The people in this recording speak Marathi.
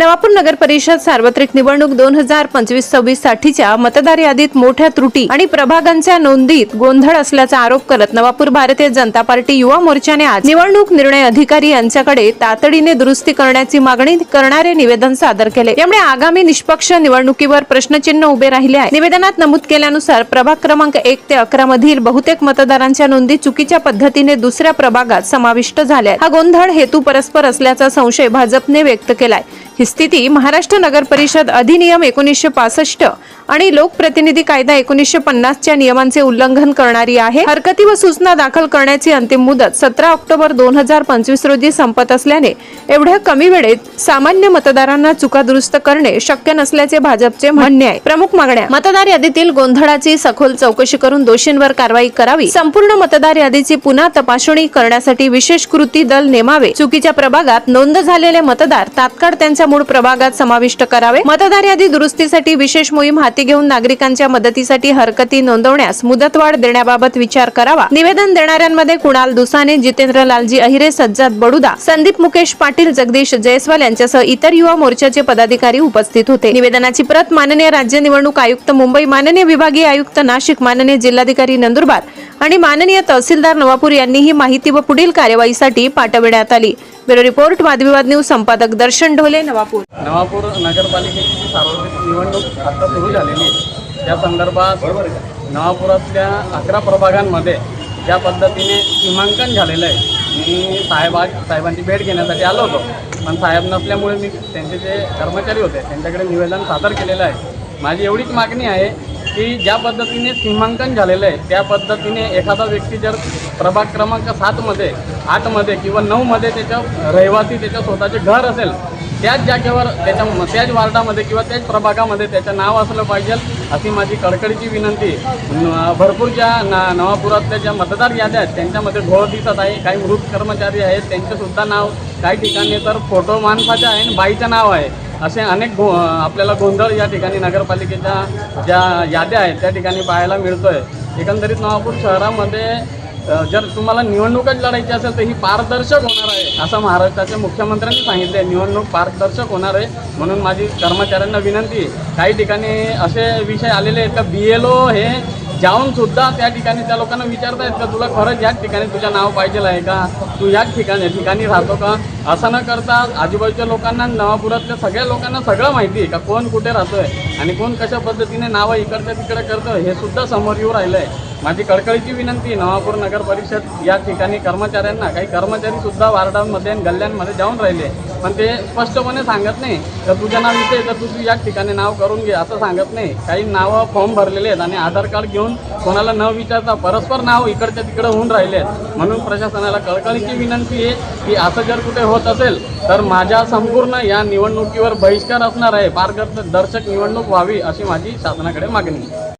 नवापूर नगर परिषद सार्वत्रिक निवडणूक दोन हजार पंचवीस सव्वीस साठीच्या मतदार यादीत मोठ्या त्रुटी आणि प्रभागांच्या नोंदीत गोंधळ असल्याचा आरोप करत नवापूर भारतीय जनता पार्टी युवा मोर्चाने आज निवडणूक निर्णय अधिकारी यांच्याकडे तातडीने दुरुस्ती करण्याची मागणी करणारे निवेदन सादर केले. यामुळे आगामी निष्पक्ष निवडणुकीवर प्रश्नचिन्ह उभे राहिले आहे. निवेदनात नमूद केल्यानुसार प्रभाग क्रमांक एक ते अकरा मधील बहुतेक मतदारांच्या नोंदी चुकीच्या पद्धतीने दुसऱ्या प्रभागात समाविष्ट झाल्या हा गोंधळ हेतू परस्पर असल्याचा संशय भाजपने व्यक्त केलाय. स्थिती महाराष्ट्र नगर परिषद अधिनियम एकोणीसशे पासष्ट आणि लोकप्रतिनिधी कायदा एकोणीसशे पन्नासच्या नियमांचे उल्लंघन करणारी आहे. हरकती व सूचना दाखल करण्याची अंतिम मुदत सतरा ऑक्टोबर दोन हजार पंचवीस रोजी संपत असल्याने एवढ्या कमी वेळेत सामान्य मतदारांना चुका दुरुस्त करणे शक्य नसल्याचे भाजपचे म्हणणे आहे. प्रमुख मागण्या. मतदार यादीतील गोंधळाची सखोल चौकशी करून दोषींवर कारवाई करावी. संपूर्ण मतदार यादीची पुन्हा तपासणी करण्यासाठी विशेष कृती दल नेमावे. चुकीच्या प्रभागात नोंद झालेले मतदार तात्काळ त्यांच्या मूळ प्रभागात समाविष्ट करावे. मतदार यादी दुरुस्तीसाठी विशेष मोहीम हाती घेऊन नागरिकांच्या मदतीसाठी हरकती नोंदवण्यास मुदतवाढ देण्याबाबत विचार करावा. निवेदन देणाऱ्यांमध्ये कुणाल दुसाने जितेंद्र लालजी अहिरे सज्जाद बडुदा संदीप मुकेश पाटील जगदीश जयस्वाल यांच्यासह इतर युवा मोर्चाचे पदाधिकारी उपस्थित होते. निवेदनाची प्रत माननीय राज्य निवडणूक आयुक्त मुंबई माननीय विभागीय आयुक्त नाशिक माननीय जिल्हाधिकारी नंदुरबार आणि माननीय तहसीलदार नवापूर यांनी ही माहिती व पुढील कार्यवाहीसाठी पाठविण्यात आली. ब्युरो रिपोर्ट वादविवाद न्यूज संपादक दर्शन ढोले नवापूर. नवापूर नगरपालिकेची जी सार्वत्रिक निवडणूक आता सुरू झालेली आहे. त्या संदर्भात नवापुरातल्या अकरा प्रभागांमध्ये ज्या पद्धतीने सीमांकन झालेलं आहे मी साहेबा साहेबांची भेट घेण्यासाठी आलो होतो. पण साहेब नसल्यामुळे मी त्यांचे जे कर्मचारी होते त्यांच्याकडे निवेदन सादर केलेलं आहे. माझी एवढीच मागणी आहे की ज्या पद्धतीने सीमांकन झालेलं आहे त्या पद्धतीने एखादा व्यक्ती जर प्रभाग क्रमांक सातमध्ये आठमध्ये किंवा नऊमध्ये त्याच्या रहिवासी त्याच्या स्वतःचे घर असेल त्याच जागेवर त्याच्या त्याच वार्डामध्ये किंवा त्याच प्रभागामध्ये त्याचं नाव असलं पाहिजे अशी माझी कडकडीची विनंती भरपूर ज्या ना नवापुरातल्या ज्या मतदार याद्या आहेत त्यांच्यामध्ये घोळ दिसत आहे काही मृत कर्मचारी आहेत त्यांचेसुद्धा नाव काही ठिकाणी तर फोटो माणसाचे आहे आणि बाईचं नाव आहे. असे अनेक गो आपल्याला गोंधळ या ठिकाणी नगरपालिकेच्या ज्या याद्या आहेत त्या ठिकाणी पाहायला मिळतोय. एकंदरीत नवापूर शहरामध्ये जर तुम्हाला निवडणूकच लढायची असेल तर ही पारदर्शक होणार आहे असं महाराष्ट्राच्या मुख्यमंत्र्यांनी सांगितलं आहे निवडणूक पारदर्शक होणार आहे म्हणून माझी कर्मचाऱ्यांना विनंती काही ठिकाणी असे विषय आलेले आहेत का बी एल ओ हे जाऊन सुद्धा त्या ठिकाणी त्या लोकांना विचारतायत का तुला खरंच याच ठिकाणी तुझं नाव पाहिजे आहे का? तू याच ठिकाणी ठिकाणी राहतो का? असं न करता आजूबाजूच्या लोकांना नवापुरातल्या सगळ्या लोकांना सगळं माहिती आहे का कोण कुठे राहतोय आणि कोण कशा पद्धतीने नावं इकडच्या तिकडे करतोय हे सुद्धा समोर येऊ राहिलं आहे माझी कळकळीची विनंती नवापूर नगर परिषद या ठिकाणी कर्मचाऱ्यांना काही कर्मचारी सुद्धा वार्डांमध्ये आणि गल्ल्यांमध्ये जाऊन राहिले. पण ते स्पष्टपणे सांगत नाही तर तुझं नाव इथे तर तू या ठिकाणी नाव करून घे असं सांगत नाही. काही नावं फॉर्म भरलेले आहेत आणि आधार कार्ड घेऊन कोणाला न विचारता परस्पर नाव इकडच्या तिकडे होऊन राहिले आहेत. म्हणून प्रशासनाला कळकळीची विनंती आहे की असं जर कुठे होत असेल तर माझ्या संपूर्ण या निवडणुकीवर बहिष्कार असणार आहे. पारदर्शक निवडणूक व्हावी अशी माझी शासनाकडे मागणी आहे.